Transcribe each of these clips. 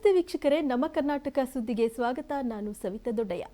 ನಮಸ್ತೆ ವೀಕ್ಷಕರೇ, ನಮ್ಮ ಕರ್ನಾಟಕ ಸುದ್ದಿಗೆ ಸ್ವಾಗತ. ನಾನು ಸವಿತಾ ದೊಡ್ಡಯ್ಯ.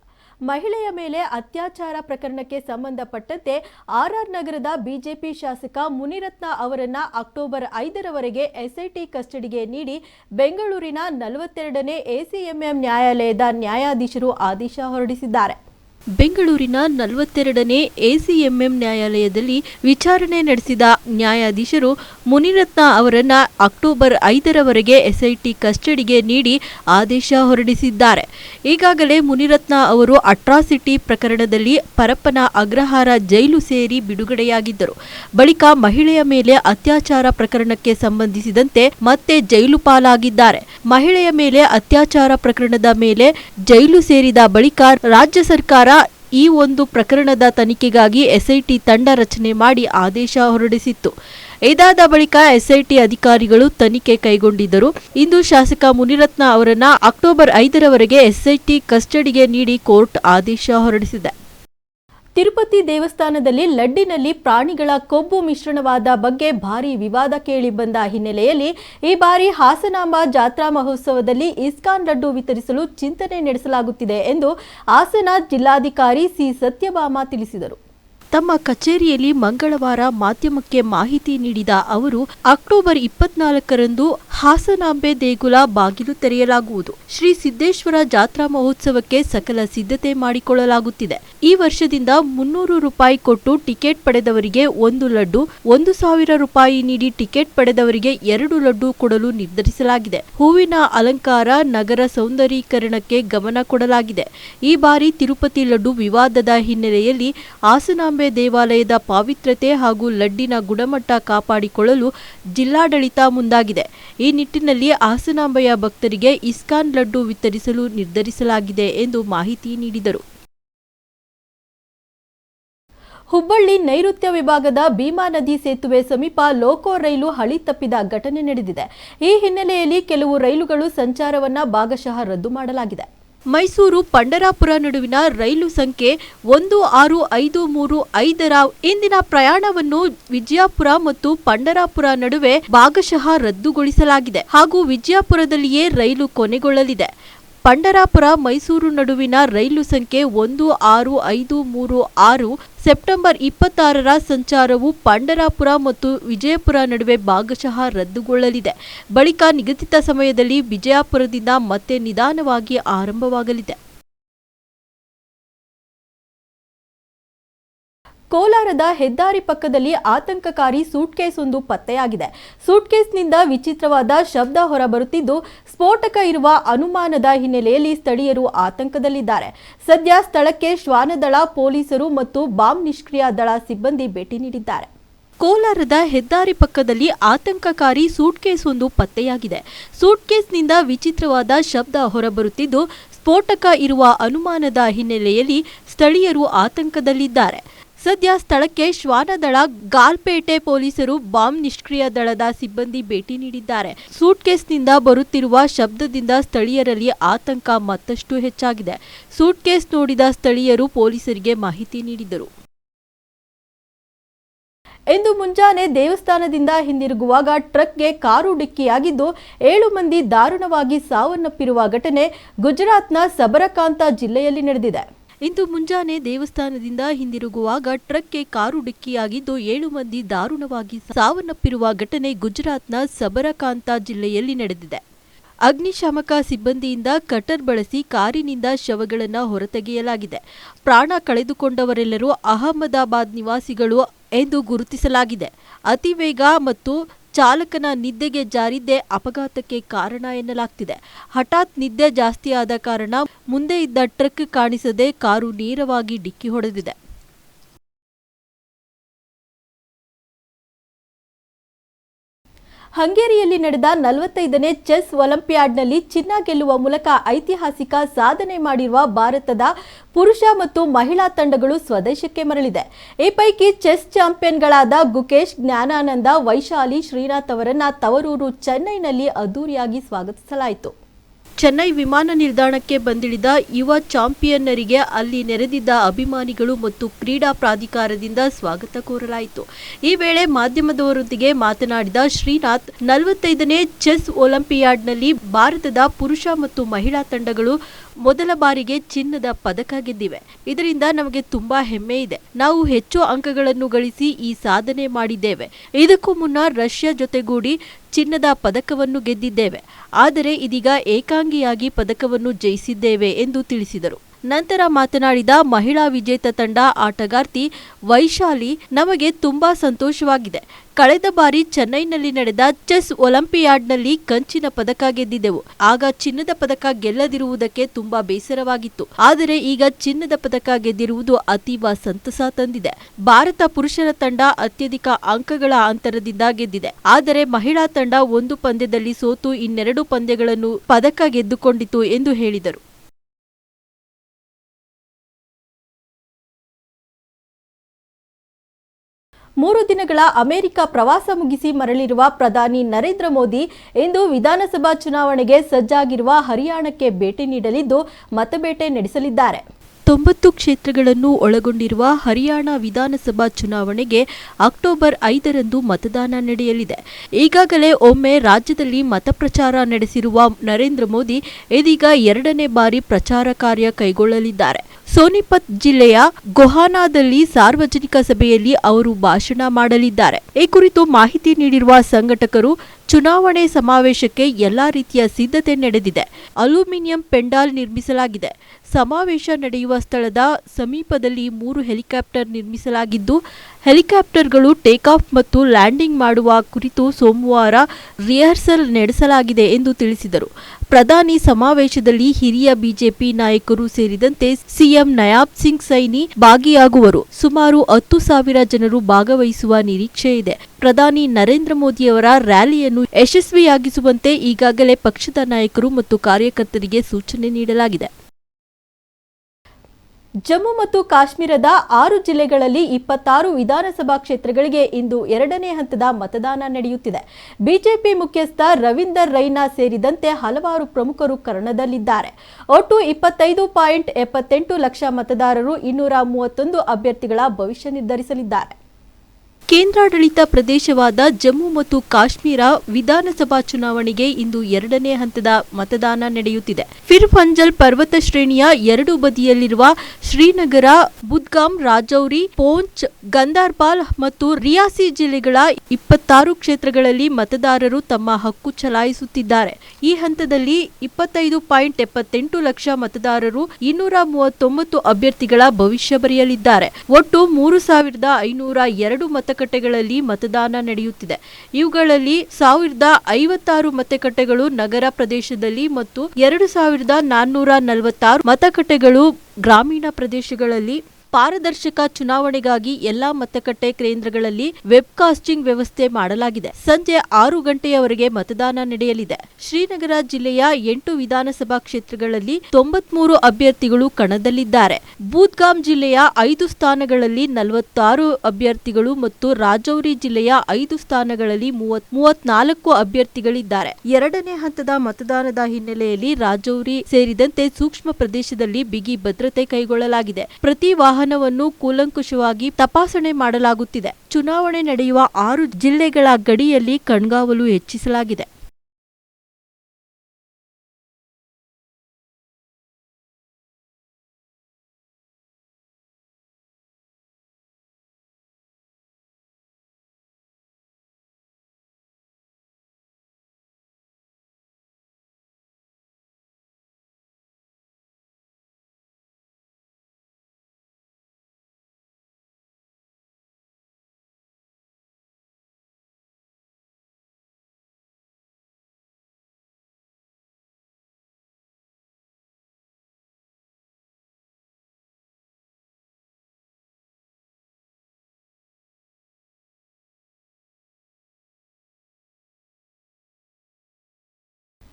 ಮಹಿಳೆಯ ಮೇಲೆ ಅತ್ಯಾಚಾರ ಪ್ರಕರಣಕ್ಕೆ ಸಂಬಂಧಪಟ್ಟಂತೆ ಆರ್ಆರ್ ನಗರದ ಬಿಜೆಪಿ ಶಾಸಕ ಮುನಿರತ್ನ ಅವರನ್ನ ಅಕ್ಟೋಬರ್ ಐದರವರೆಗೆ ಎಸ್ಐಟಿ ಕಸ್ಟಡಿಗೆ ನೀಡಿ ಬೆಂಗಳೂರಿನ ನಲವತ್ತೆರಡನೇ ಎಸಿಎಂಎಂ ನ್ಯಾಯಾಲಯದ ನ್ಯಾಯಾಧೀಶರು ಆದೇಶ ಹೊರಡಿಸಿದ್ದಾರೆ. ಬೆಂಗಳೂರಿನ ನಲವತ್ತೆರಡನೇ ಎಸಿಎಂಎಂ ನ್ಯಾಯಾಲಯದಲ್ಲಿ ವಿಚಾರಣೆ ನಡೆಸಿದ ನ್ಯಾಯಾಧೀಶರು ಮುನಿರತ್ನ ಅವರನ್ನ ಅಕ್ಟೋಬರ್ ಐದರವರೆಗೆ ಎಸ್ಐಟಿ ಕಸ್ಟಡಿಗೆ ನೀಡಿ ಆದೇಶ ಹೊರಡಿಸಿದ್ದಾರೆ. ಈಗಾಗಲೇ ಮುನಿರತ್ನ ಅವರು ಅಟ್ರಾಸಿಟಿ ಪ್ರಕರಣದಲ್ಲಿ ಪರಪ್ಪನ ಅಗ್ರಹಾರ ಜೈಲು ಸೇರಿ ಬಿಡುಗಡೆಯಾಗಿದ್ದರು. ಬಳಿಕ ಮಹಿಳೆಯ ಮೇಲೆ ಅತ್ಯಾಚಾರ ಪ್ರಕರಣಕ್ಕೆ ಸಂಬಂಧಿಸಿದಂತೆ ಮತ್ತೆ ಜೈಲು ಪಾಲಾಗಿದ್ದಾರೆ. ಮಹಿಳೆಯ ಮೇಲೆ ಅತ್ಯಾಚಾರ ಪ್ರಕರಣದ ಮೇಲೆ ಜೈಲು ಸೇರಿದ ಬಳಿಕ ರಾಜ್ಯ ಸರ್ಕಾರ ಈ ಒಂದು ಪ್ರಕರಣದ ತನಿಖೆಗಾಗಿ ಎಸ್ಐಟಿ ತಂಡ ರಚನೆ ಮಾಡಿ ಆದೇಶ ಹೊರಡಿಸಿತ್ತು. ಇದಾದ ಬಳಿಕ ಎಸ್ಐಟಿ ಅಧಿಕಾರಿಗಳು ತನಿಖೆ ಕೈಗೊಂಡಿದ್ದರು. ಇಂದು ಶಾಸಕ ಮುನಿರತ್ನ ಅವರನ್ನ ಅಕ್ಟೋಬರ್ ಐದರವರೆಗೆ ಎಸ್ಐಟಿ ಕಸ್ಟಡಿಗೆ ನೀಡಿ ಕೋರ್ಟ್ ಆದೇಶ ಹೊರಡಿಸಿದೆ. ತಿರುಪತಿ ದೇವಸ್ಥಾನದಲ್ಲಿ ಲಡ್ಡಿನಲ್ಲಿ ಪ್ರಾಣಿಗಳ ಕೊಬ್ಬು ಮಿಶ್ರಣವಾದ ಬಗ್ಗೆ ಭಾರಿ ವಿವಾದ ಕೇಳಿ ಬಂದ ಹಿನ್ನೆಲೆಯಲ್ಲಿ ಈ ಬಾರಿ ಹಾಸನಾಂಬ ಜಾತ್ರಾ ಮಹೋತ್ಸವದಲ್ಲಿ ಇಸ್ಕಾನ್ ಲಡ್ಡು ವಿತರಿಸಲು ಚಿಂತನೆ ನಡೆಸಲಾಗುತ್ತಿದೆ ಎಂದು ಹಾಸನ ಜಿಲ್ಲಾಧಿಕಾರಿ ಸಿ ಸತ್ಯಭಾಮ ತಿಳಿಸಿದರು. ತಮ್ಮ ಕಚೇರಿಯಲ್ಲಿ ಮಂಗಳವಾರ ಮಾಧ್ಯಮಕ್ಕೆ ಮಾಹಿತಿ ನೀಡಿದ ಅವರು, ಅಕ್ಟೋಬರ್ ಇಪ್ಪತ್ನಾಲ್ಕರಂದು ಹಾಸನಾಂಬೆ ದೇಗುಲ ಬಾಗಿಲು ತೆರೆಯಲಾಗುವುದು. ಶ್ರೀ ಸಿದ್ದೇಶ್ವರ ಜಾತ್ರಾ ಮಹೋತ್ಸವಕ್ಕೆ ಸಕಲ ಸಿದ್ಧತೆ ಮಾಡಿಕೊಳ್ಳಲಾಗುತ್ತಿದೆ. ಈ ವರ್ಷದಿಂದ ಮುನ್ನೂರು ರೂಪಾಯಿ ಕೊಟ್ಟು ಟಿಕೆಟ್ ಪಡೆದವರಿಗೆ ಒಂದು ಲಡ್ಡು, ಒಂದು ಸಾವಿರ ರೂಪಾಯಿ ನೀಡಿ ಟಿಕೆಟ್ ಪಡೆದವರಿಗೆ ಎರಡು ಲಡ್ಡು ಕೊಡಲು ನಿರ್ಧರಿಸಲಾಗಿದೆ. ಹೂವಿನ ಅಲಂಕಾರ ನಗರ ಸೌಂದರೀಕರಣಕ್ಕೆ ಗಮನ ಕೊಡಲಾಗಿದೆ. ಈ ಬಾರಿ ತಿರುಪತಿ ಲಡ್ಡು ವಿವಾದದ ಹಿನ್ನೆಲೆಯಲ್ಲಿ ಹಾಸನಾಂಬೆ ದೇವಾಲಯದ ಪಾವಿತ್ರ್ಯತೆ ಹಾಗೂ ಲಡ್ಡಿನ ಗುಣಮಟ್ಟ ಕಾಪಾಡಿಕೊಳ್ಳಲು ಜಿಲ್ಲಾಡಳಿತ ಮುಂದಾಗಿದೆ. ಈ ನಿಟ್ಟಿನಲ್ಲಿ ಹಾಸನಾಂಬೆಯ ಭಕ್ತರಿಗೆ ಇಸ್ಕಾನ್ ಲಡ್ಡು ವಿತರಿಸಲು ನಿರ್ಧರಿಸಲಾಗಿದೆ ಎಂದು ಮಾಹಿತಿ ನೀಡಿದರು. ಹುಬ್ಬಳ್ಳಿ ನೈಋತ್ಯ ವಿಭಾಗದ ಭೀಮಾ ನದಿ ಸೇತುವೆ ಸಮೀಪ ಲೋಕೋ ರೈಲು ಹಳಿ ತಪ್ಪಿದ ಘಟನೆ ನಡೆದಿದೆ. ಈ ಹಿನ್ನೆಲೆಯಲ್ಲಿ ಕೆಲವು ರೈಲುಗಳು ಸಂಚಾರವನ್ನ ಭಾಗಶಃ ರದ್ದು ಮಾಡಲಾಗಿದೆ. ಮೈಸೂರು ಪಂಡರಾಪುರ ನಡುವಿನ ರೈಲು ಸಂಖ್ಯೆ ಒಂದು ಆರು ಐದು ಮೂರು ಐದರ ಇಂದಿನ ಪ್ರಯಾಣವನ್ನು ವಿಜಯಪುರ ಮತ್ತು ಪಂಡರಾಪುರ ನಡುವೆ ಭಾಗಶಃ ರದ್ದುಗೊಳಿಸಲಾಗಿದೆ ಹಾಗೂ ವಿಜಯಪುರದಲ್ಲಿಯೇ ರೈಲು ಕೊನೆಗೊಳ್ಳಲಿದೆ. ಪಂಡರಾಪುರ ಮೈಸೂರು ನಡುವಿನ ರೈಲು ಸಂಖ್ಯೆ ಒಂದು, ಆರು, ಐದು, ಮೂರು, ಆರು. ಸೆಪ್ಟೆಂಬರ್ ಇಪ್ಪತ್ತಾರರ ಸಂಚಾರವು ಪಂಡರಾಪುರ ಮತ್ತು ವಿಜಯಪುರ ನಡುವೆ ಭಾಗಶಃ ರದ್ದುಗೊಳ್ಳಲಿದೆ. ಬಳಿಕ ನಿಗದಿತ ಸಮಯದಲ್ಲಿ ವಿಜಯಪುರದಿಂದ ಮತ್ತೆ ನಿಧಾನವಾಗಿ ಆರಂಭವಾಗಲಿದೆ. ಕೋಲಾರದ ಹೆದ್ದಾರಿ ಪಕ್ಕದಲ್ಲಿ ಆತಂಕಕಾರಿ ಸೂಟ್ಕೇಸ್ ಒಂದು ಪತ್ತೆಯಾಗಿದೆ. ಸೂಟ್ಕೇಸ್ನಿಂದ ವಿಚಿತ್ರವಾದ ಶಬ್ದ ಹೊರಬರುತ್ತಿದ್ದು ಸ್ಫೋಟಕ ಇರುವ ಅನುಮಾನದ ಹಿನ್ನೆಲೆಯಲ್ಲಿ ಸ್ಥಳೀಯರು ಆತಂಕದಲ್ಲಿದ್ದಾರೆ. ಸದ್ಯ ಸ್ಥಳಕ್ಕೆ ಶ್ವಾನದಳ ಪೊಲೀಸರು ಮತ್ತು ಬಾಂಬ್ ನಿಷ್ಕ್ರಿಯ ದಳ ಸಿಬ್ಬಂದಿ ಭೇಟಿ ನೀಡಿದ್ದಾರೆ. ಕೋಲಾರದ ಹೆದ್ದಾರಿ ಪಕ್ಕದಲ್ಲಿ ಆತಂಕಕಾರಿ ಸೂಟ್ಕೇಸ್ ಒಂದು ಪತ್ತೆಯಾಗಿದೆ. ಸೂಟ್ಕೇಸ್ನಿಂದ ವಿಚಿತ್ರವಾದ ಶಬ್ದ ಹೊರಬರುತ್ತಿದ್ದು, ಸ್ಫೋಟಕ ಇರುವ ಅನುಮಾನದ ಹಿನ್ನೆಲೆಯಲ್ಲಿ ಸ್ಥಳೀಯರು ಆತಂಕದಲ್ಲಿದ್ದಾರೆ. ಸದ್ಯ ಸ್ಥಳಕ್ಕೆ ಶ್ವಾನದಳ, ಗಾಲ್ಪೇಟೆ ಪೊಲೀಸರು ಬಾಂಬ್ ನಿಷ್ಕ್ರಿಯ ದಳದ ಸಿಬ್ಬಂದಿ ಭೇಟಿ ನೀಡಿದ್ದಾರೆ. ಸೂಟ್ಕೇಸ್ನಿಂದ ಬರುತ್ತಿರುವ ಶಬ್ದದಿಂದ ಸ್ಥಳೀಯರಲ್ಲಿ ಆತಂಕ ಮತ್ತಷ್ಟು ಹೆಚ್ಚಾಗಿದೆ. ಸೂಟ್ಕೇಸ್ ನೋಡಿದ ಸ್ಥಳೀಯರು ಪೊಲೀಸರಿಗೆ ಮಾಹಿತಿ ನೀಡಿದರು. ಇಂದು ಮುಂಜಾನೆ ದೇವಸ್ಥಾನದಿಂದ ಹಿಂದಿರುಗುವಾಗ ಟ್ರಕ್ಗೆ ಕಾರು ಡಿಕ್ಕಿಯಾಗಿದ್ದು, ಏಳು ಮಂದಿ ದಾರುಣವಾಗಿ ಸಾವನ್ನಪ್ಪಿರುವ ಘಟನೆ ಗುಜರಾತ್ನ ಸಬರಕಾಂತ ಜಿಲ್ಲೆಯಲ್ಲಿ ನಡೆದಿದೆ. ಇಂದು ಮುಂಜಾನೆ ದೇವಸ್ಥಾನದಿಂದ ಹಿಂದಿರುಗುವಾಗ ಟ್ರಕ್ಗೆ ಕಾರು ಡಿಕ್ಕಿಯಾಗಿದ್ದು ಏಳು ಮಂದಿ ದಾರುಣವಾಗಿ ಸಾವನ್ನಪ್ಪಿರುವ ಘಟನೆ ಗುಜರಾತ್ನ ಸಬರಕಾಂತ ಜಿಲ್ಲೆಯಲ್ಲಿ ನಡೆದಿದೆ. ಅಗ್ನಿಶಾಮಕ ಸಿಬ್ಬಂದಿಯಿಂದ ಕಟರ್ ಬಳಸಿ ಕಾರಿನಿಂದ ಶವಗಳನ್ನು ಹೊರತೆಗೆಯಲಾಗಿದೆ. ಪ್ರಾಣ ಕಳೆದುಕೊಂಡವರೆಲ್ಲರೂ ಅಹಮದಾಬಾದ್ ನಿವಾಸಿಗಳು ಎಂದು ಗುರುತಿಸಲಾಗಿದೆ. ಅತಿವೇಗ ಮತ್ತು ಚಾಲಕನ ನಿದ್ದೆಗೆ ಜಾರಿದ್ದೇ ಅಪಘಾತಕ್ಕೆ ಕಾರಣ ಎನ್ನಲಾಗ್ತಿದೆ. ಹಠಾತ್ ನಿದ್ದೆ ಜಾಸ್ತಿಯಾದ ಕಾರಣ ಮುಂದೆ ಇದ್ದ ಟ್ರಕ್ ಕಾಣಿಸದೆ ಕಾರು ನೇರವಾಗಿ ಡಿಕ್ಕಿ ಹೊಡೆದಿದೆ. ಹಂಗೇರಿಯಲ್ಲಿ ನಡೆದ ನಲವತ್ತೈದನೇ ಚೆಸ್ ಒಲಿಂಪಿಯಾಡ್ನಲ್ಲಿ ಚಿನ್ನ ಗೆಲ್ಲುವ ಮೂಲಕ ಐತಿಹಾಸಿಕ ಸಾಧನೆ ಮಾಡಿರುವ ಭಾರತದ ಪುರುಷ ಮತ್ತು ಮಹಿಳಾ ತಂಡಗಳು ಸ್ವದೇಶಕ್ಕೆ ಮರಳಿದೆ. ಈ ಪೈಕಿ ಚೆಸ್ ಚಾಂಪಿಯನ್ಗಳಾದ ಗುಕೇಶ್, ಜ್ಞಾನಾನಂದ, ವೈಶಾಲಿ, ಶ್ರೀನಾಥ್ ಅವರನ್ನ ತವರೂರು ಚೆನ್ನೈನಲ್ಲಿ ಅದ್ದೂರಿಯಾಗಿ ಸ್ವಾಗತಿಸಲಾಯಿತು. ಚೆನ್ನೈ ವಿಮಾನ ನಿಲ್ದಾಣಕ್ಕೆ ಬಂದಿಳಿದ ಯುವ ಚಾಂಪಿಯನ್ನರಿಗೆ ಅಲ್ಲಿ ನೆರೆದಿದ್ದ ಅಭಿಮಾನಿಗಳು ಮತ್ತು ಕ್ರೀಡಾ ಪ್ರಾಧಿಕಾರದಿಂದ ಸ್ವಾಗತ ಕೋರಲಾಯಿತು. ಈ ವೇಳೆ ಮಾಧ್ಯಮದವರೊಂದಿಗೆ ಮಾತನಾಡಿದ ಶ್ರೀನಾಥ್, ನಲವತ್ತೈದನೇ ಚೆಸ್ ಒಲಿಂಪಿಯಾಡ್ನಲ್ಲಿ ಭಾರತದ ಪುರುಷ ಮತ್ತು ಮಹಿಳಾ ತಂಡಗಳು ಮೊದಲ ಬಾರಿಗೆ ಚಿನ್ನದ ಪದಕ ಗೆದ್ದಿವೆ. ಇದರಿಂದ ನಮಗೆ ತುಂಬಾ ಹೆಮ್ಮೆ ಇದೆ. ನಾವು ಹೆಚ್ಚು ಅಂಕಗಳನ್ನು ಗಳಿಸಿ ಈ ಸಾಧನೆ ಮಾಡಿದ್ದೇವೆ. ಇದಕ್ಕೂ ಮುನ್ನ ರಷ್ಯಾ ಜೊತೆಗೂಡಿ ಚಿನ್ನದ ಪದಕವನ್ನು ಗೆದ್ದಿದ್ದೇವೆ. ಆದರೆ ಇದೀಗ ಏಕಾಂಗಿಯಾಗಿ ಪದಕವನ್ನು ಜಯಿಸಿದ್ದೇವೆ ಎಂದು ತಿಳಿಸಿದರು. ನಂತರ ಮಾತನಾಡಿದ ಮಹಿಳಾ ವಿಜೇತ ತಂಡ ಆಟಗಾರ್ತಿ ವೈಶಾಲಿ, ನಮಗೆ ತುಂಬಾ ಸಂತೋಷವಾಗಿದೆ. ಕಳೆದ ಬಾರಿ ಚೆನ್ನೈನಲ್ಲಿ ನಡೆದ ಚೆಸ್ ಒಲಿಂಪಿಯಾಡ್ನಲ್ಲಿ ಕಂಚಿನ ಪದಕ ಗೆದ್ದಿದ್ದೆವು. ಆಗ ಚಿನ್ನದ ಪದಕ ಗೆಲ್ಲದಿರುವುದಕ್ಕೆ ತುಂಬಾ ಬೇಸರವಾಗಿತ್ತು. ಆದರೆ ಈಗ ಚಿನ್ನದ ಪದಕ ಗೆದ್ದಿರುವುದು ಅತೀವ ಸಂತಸ ತಂದಿದೆ. ಭಾರತ ಪುರುಷರ ತಂಡ ಅತ್ಯಧಿಕ ಅಂಕಗಳ ಅಂತರದಿಂದ ಗೆದ್ದಿದೆ. ಆದರೆ ಮಹಿಳಾ ತಂಡ ಒಂದು ಪಂದ್ಯದಲ್ಲಿ ಸೋತು ಇನ್ನೆರಡು ಪಂದ್ಯಗಳನ್ನು ಪದಕ ಗೆದ್ದುಕೊಂಡಿತು ಎಂದು ಹೇಳಿದರು. ಮೂರು ದಿನಗಳ ಅಮೆರಿಕ ಪ್ರವಾಸ ಮುಗಿಸಿ ಮರಳಿರುವ ಪ್ರಧಾನಿ ನರೇಂದ್ರ ಮೋದಿ ಇಂದು ವಿಧಾನಸಭಾ ಚುನಾವಣೆಗೆ ಸಜ್ಜಾಗಿರುವ ಹರಿಯಾಣಕ್ಕೆ ಭೇಟಿ ನೀಡಲಿದ್ದು ಮತಬೇಟೆ ನಡೆಸಲಿದ್ದಾರೆ. ತೊಂಬತ್ತು ಕ್ಷೇತ್ರಗಳನ್ನು ಒಳಗೊಂಡಿರುವ ಹರಿಯಾಣ ವಿಧಾನಸಭಾ ಚುನಾವಣೆಗೆ ಅಕ್ಟೋಬರ್ ಐದರಂದು ಮತದಾನ ನಡೆಯಲಿದೆ. ಈಗಾಗಲೇ ಒಮ್ಮೆ ರಾಜ್ಯದಲ್ಲಿ ಮತಪ್ರಚಾರ ನಡೆಸಿರುವ ನರೇಂದ್ರ ಮೋದಿ ಇದೀಗ ಎರಡನೇ ಬಾರಿ ಪ್ರಚಾರ ಕಾರ್ಯ ಕೈಗೊಳ್ಳಲಿದ್ದಾರೆ. ಸೋನಿಪತ್ ಜಿಲ್ಲೆಯ ಗೊಹಾನಾದಲ್ಲಿ ಸಾರ್ವಜನಿಕ ಸಭೆಯಲ್ಲಿ ಅವರು ಭಾಷಣ ಮಾಡಲಿದ್ದಾರೆ. ಈ ಕುರಿತು ಮಾಹಿತಿ ನೀಡಿರುವ ಸಂಘಟಕರು, ಚುನಾವಣೆ ಸಮಾವೇಶಕ್ಕೆ ಎಲ್ಲಾ ರೀತಿಯ ಸಿದ್ಧತೆ ನಡೆದಿದೆ. ಅಲ್ಯೂಮಿನಿಯಂ ಪೆಂಡಾಲ್ ನಿರ್ಮಿಸಲಾಗಿದೆ. ಸಮಾವೇಶ ನಡೆಯುವ ಸ್ಥಳದ ಸಮೀಪದಲ್ಲಿ ಮೂರು ಹೆಲಿಕಾಪ್ಟರ್ ನಿರ್ಮಿಸಲಾಗಿದ್ದು, ಹೆಲಿಕಾಪ್ಟರ್ಗಳು ಟೇಕ್ ಆಫ್ ಮತ್ತು ಲ್ಯಾಂಡಿಂಗ್ ಮಾಡುವ ಕುರಿತು ಸೋಮವಾರ ರಿಹರ್ಸಲ್ ನಡೆಸಲಾಗಿದೆ ಎಂದು ತಿಳಿಸಿದರು. ಪ್ರಧಾನಿ ಸಮಾವೇಶದಲ್ಲಿ ಹಿರಿಯ ಬಿಜೆಪಿ ನಾಯಕರು ಸೇರಿದಂತೆ ಸಿಎಂ ನಯಾಬ್ ಸಿಂಗ್ ಸೈನಿ ಭಾಗಿಯಾಗುವರು. ಸುಮಾರು ಹತ್ತು ಸಾವಿರ ಜನರು ಭಾಗವಹಿಸುವ ನಿರೀಕ್ಷೆ ಇದೆ. ಪ್ರಧಾನಿ ನರೇಂದ್ರ ಮೋದಿಯವರ ರ್ಯಾಲಿಯನ್ನು ಯಶಸ್ವಿಯಾಗಿಸುವಂತೆ ಈಗಾಗಲೇ ಪಕ್ಷದ ನಾಯಕರು ಮತ್ತು ಕಾರ್ಯಕರ್ತರಿಗೆ ಸೂಚನೆ ನೀಡಲಾಗಿದೆ. ಜಮ್ಮು ಮತ್ತು ಕಾಶ್ಮೀರದ ಆರು ಜಿಲ್ಲೆಗಳಲ್ಲಿ ಇಪ್ಪತ್ತಾರು ವಿಧಾನಸಭಾ ಕ್ಷೇತ್ರಗಳಿಗೆ ಇಂದು ಎರಡನೇ ಹಂತದ ಮತದಾನ ನಡೆಯುತ್ತಿದೆ. ಬಿಜೆಪಿ ಮುಖ್ಯಸ್ಥ ರವೀಂದರ್ ರೈನಾ ಸೇರಿದಂತೆ ಹಲವಾರು ಪ್ರಮುಖರು ಕರ್ಣದಲ್ಲಿದ್ದಾರೆ. ಒಟ್ಟು ಇಪ್ಪತ್ತೈದು ಪಾಯಿಂಟ್ ಎಪ್ಪತ್ತೆಂಟು ಲಕ್ಷ ಮತದಾರರು ಇನ್ನೂರ ಮೂವತ್ತೊಂದು ಅಭ್ಯರ್ಥಿಗಳ ಭವಿಷ್ಯ ನಿರ್ಧರಿಸಲಿದ್ದಾರೆ. ಕೇಂದ್ರಾಡಳಿತ ಪ್ರದೇಶವಾದ ಜಮ್ಮು ಮತ್ತು ಕಾಶ್ಮೀರ ವಿಧಾನಸಭಾ ಚುನಾವಣೆಗೆ ಇಂದು ಎರಡನೇ ಹಂತದ ಮತದಾನ ನಡೆಯುತ್ತಿದೆ. ಫಿರ್ ಫಂಜಲ್ ಪರ್ವತ ಶ್ರೇಣಿಯ ಎರಡು ಬದಿಯಲ್ಲಿರುವ ಶ್ರೀನಗರ ಬುದ್ಗಾಮ್ ರಾಜೌರಿ, ಪೋಂಚ್ ಗಂದಾರ್ಬಾಲ್ ಮತ್ತು ರಿಯಾಸಿ ಜಿಲ್ಲೆಗಳ ಇಪ್ಪತ್ತಾರು ಕ್ಷೇತ್ರಗಳಲ್ಲಿ ಮತದಾರರು ತಮ್ಮ ಹಕ್ಕು ಚಲಾಯಿಸುತ್ತಿದ್ದಾರೆ. ಈ ಹಂತದಲ್ಲಿ ಇಪ್ಪತ್ತೈದು ಪಾಯಿಂಟ್ ಎಪ್ಪತ್ತೆಂಟು ಲಕ್ಷ ಮತದಾರರು ಇನ್ನೂರ ಮೂವತ್ತೊಂಬತ್ತು ಅಭ್ಯರ್ಥಿಗಳ ಭವಿಷ್ಯ ಬರೆಯಲಿದ್ದಾರೆ. ಒಟ್ಟು ಮೂರು ಸಾವಿರದ ಐನೂರ ಎರಡು ಮತಗಟ್ಟೆಗಳಲ್ಲಿ ಮತದಾನ ನಡೆಯುತ್ತಿದೆ. ಇವುಗಳಲ್ಲಿ ಸಾವಿರದ ಐವತ್ತಾರು ಮತಗಟ್ಟೆಗಳು ನಗರ ಪ್ರದೇಶದಲ್ಲಿ ಮತ್ತು ಎರಡು ಸಾವಿರದ ನಾನ್ನೂರ ನಲವತ್ತಾರು ಮತಗಟ್ಟೆಗಳು ಗ್ರಾಮೀಣ ಪ್ರದೇಶಗಳಲ್ಲಿ ಪಾರದರ್ಶಕ ಚುನಾವಣೆಗಾಗಿ ಎಲ್ಲಾ ಮತಗಟ್ಟೆ ಕೇಂದ್ರಗಳಲ್ಲಿ ವೆಬ್ಕಾಸ್ಟಿಂಗ್ ವ್ಯವಸ್ಥೆ ಮಾಡಲಾಗಿದೆ. ಸಂಜೆ ಆರು ಗಂಟೆಯವರೆಗೆ ಮತದಾನ ನಡೆಯಲಿದೆ. ಶ್ರೀನಗರ ಜಿಲ್ಲೆಯ ಎಂಟು ವಿಧಾನಸಭಾ ಕ್ಷೇತ್ರಗಳಲ್ಲಿ ತೊಂಬತ್ಮೂರು ಅಭ್ಯರ್ಥಿಗಳು ಕಣದಲ್ಲಿದ್ದಾರೆ. ಬೂದ್ಗಾಮ್ ಜಿಲ್ಲೆಯ ಐದು ಸ್ಥಾನಗಳಲ್ಲಿ ನಲವತ್ತಾರು ಅಭ್ಯರ್ಥಿಗಳು ಮತ್ತು ರಾಜೌರಿ ಜಿಲ್ಲೆಯ ಐದು ಸ್ಥಾನಗಳಲ್ಲಿ ಮೂವತ್, ಮೂವತ್ನಾಲ್ಕು ಅಭ್ಯರ್ಥಿಗಳಿದ್ದಾರೆ. ಎರಡನೇ ಹಂತದ ಮತದಾನದ ಹಿನ್ನೆಲೆಯಲ್ಲಿ ರಾಜೌರಿ ಸೇರಿದಂತೆ ಸೂಕ್ಷ್ಮ ಪ್ರದೇಶದಲ್ಲಿ ಬಿಗಿ ಭದ್ರತೆ ಕೈಗೊಳ್ಳಲಾಗಿದೆ. ಪ್ರತಿ ವಾಹನವನ್ನು ಕೂಲಂಕುಷವಾಗಿ ತಪಾಸಣೆ ಮಾಡಲಾಗುತ್ತಿದೆ. ಚುನಾವಣೆ ನಡೆಯುವ ಆರು ಜಿಲ್ಲೆಗಳ ಗಡಿಯಲ್ಲಿ ಕಣ್ಗಾವಲು ಹೆಚ್ಚಿಸಲಾಗಿದೆ.